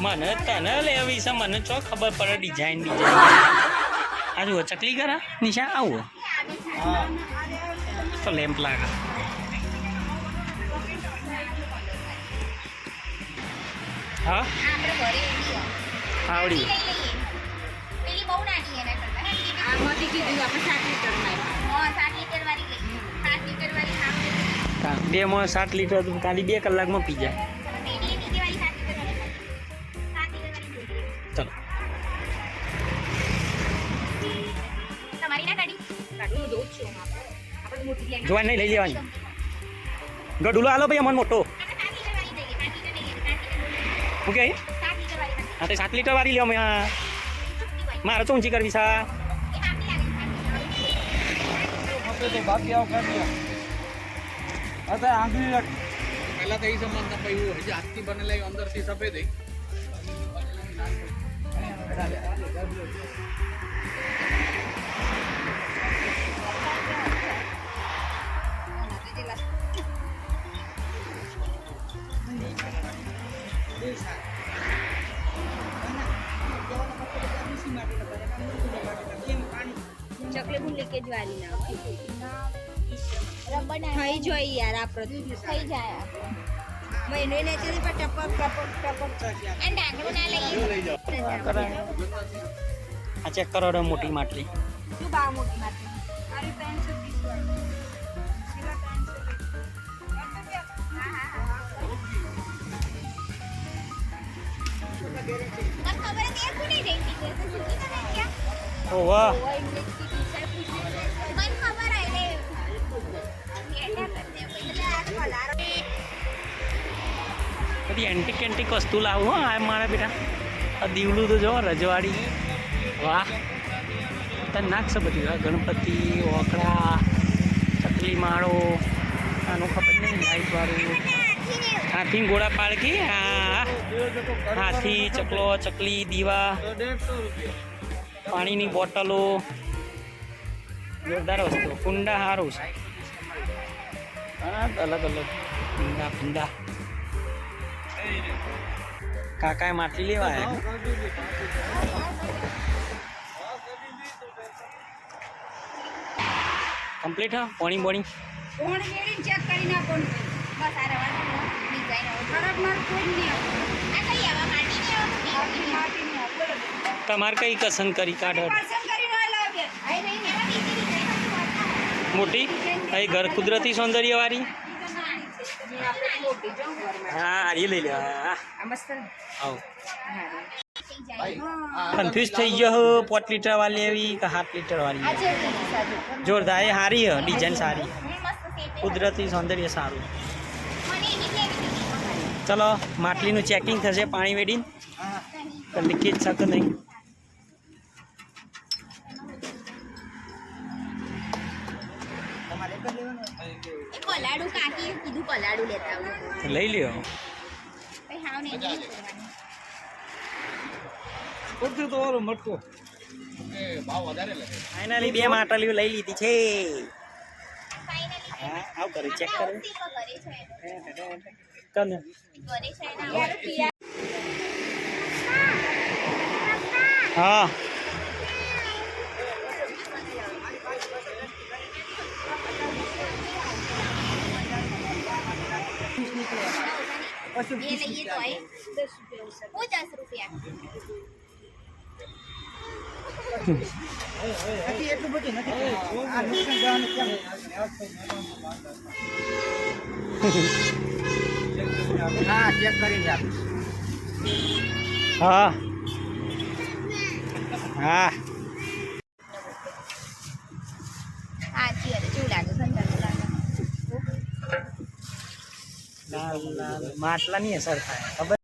મને તને લેવી છે, મને ચો ખબર પડે ડિઝાઇન ડિઝાઇન આ જુઓ, ચકલી કરા નિશા આવો. તો લેમ્પ લાગે. હા? આવડી. બે આપણે સાત લીટર, ખાલી બે કલાકમાં પી જાય. જોવા નહીં, લઈ લેવાની. ગઢુલો હાલો ભાઈ, અમને મોટો. લીટર હું, તો સાત લીટર વાળી લ્યો, અમે. મારે તો ઊંચી કરવી છે બાકી આવ સાત લીટર વાળી. પહેલા તો એ પછી હજી હાથથી બનેલા અંદરથી સફેદ ચકલી લીકેજ વાળી ના રબર થઈ જાય યાર આપણે થઈ જાય મહિને ને ચલી પર ટપક ટપક ટપક ડાંગરું આ કરો મોટી માટલી મોટી માટલી ઓ વાહ. બધી એન્ટિક એન્ટિક વસ્તુ લાવું હો, આ મારા બેટા. આ દીવલું તો જો, રજવાડી. વાહ. તને નાખશે બધી. આ ગણપતિ ઓકળા ચકલી માળો. આનું ખબર નહીં લાઈટ વાળું. હાથી ઘોડા પાળકી હા. હાથી, ચકલો, ચકલી, દીવા, પાણીની બોટલો, જોરદાર વસ્તુ. કુંડા સારું છે. અલગ અલગ. કુંડા કુંડા. કાકાએ માટલી લેવા કમ્પ્લીટ, હા? પોણી બોણી ચેક કરી નાખો બસ આ રવા ડિઝાઇન ખરાબ માર કોઈ નહીં આ કઈ આવા? માટી ને માટી માટી ને તમારે કઈ પસંદ કરી કાઢો. પસંદ કરી ના લાગે. આઈ નહીં ને બીજી ડિઝાઇન મોટી? અહીં ઘર કુદરતી સૌંદર્ય વાળી હા એ લઈ લે. હા. મસ્ત આવો. કન્ફ્યુઝ થઈ ગયો હો પાંચ લીટર વાળી એવી કે હાફ લીટર વાળી જોરદાર એ સારી હ ડિઝાઇન સારી કુદરતી સૌંદર્ય સારું. લેવી ચલો માટલીનું ચેકિંગ થશે પાણી વેડીને. લીકેજ કે નહીં. લઈ લ્યો. ફાઇનલી બે માટલીઓ લઈ લીધી છે. ફાઇનલી હા આવ કરી. ચેક કરો ઘરે છે કને ઘરે છે ને હા એટલું બધું નથી હા ચેક કરીને હા. હા. નહીં અસર થાય ખબર